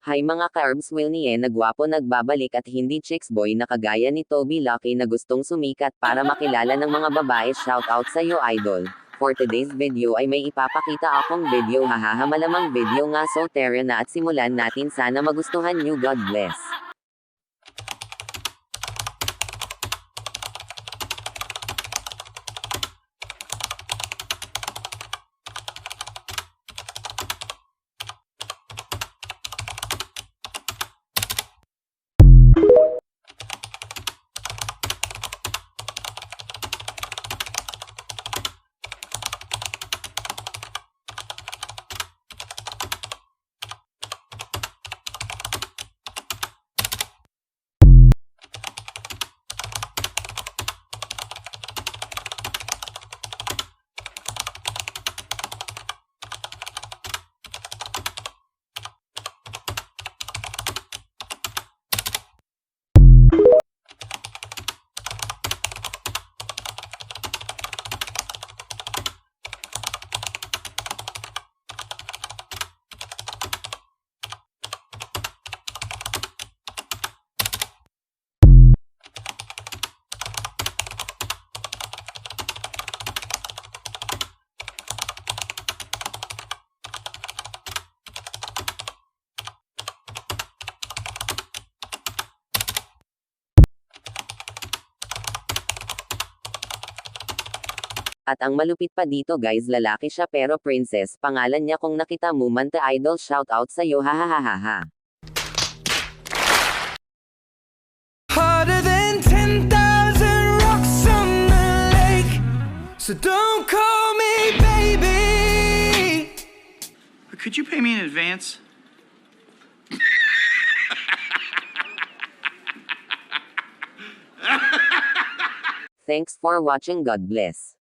Hi mga carbs will niye nagwapo nagbabalik at hindi chicks boy na kagaya ni Toby Lucky na gustong sumikat para makilala ng mga babae shoutout sa iyo idol. For today's video ay may ipapakita akong video hahaha malamang video nga so tara na at simulan natin sana magustuhan nyo God bless. At ang malupit pa dito guys lalaki siya pero princess pangalan niya kung nakita mo man ta idol shoutout sa iyo hahaha. Harder than 10,000 rocks on the lake. So don't call me baby. Could you pay me in advance? Thanks for watching God bless.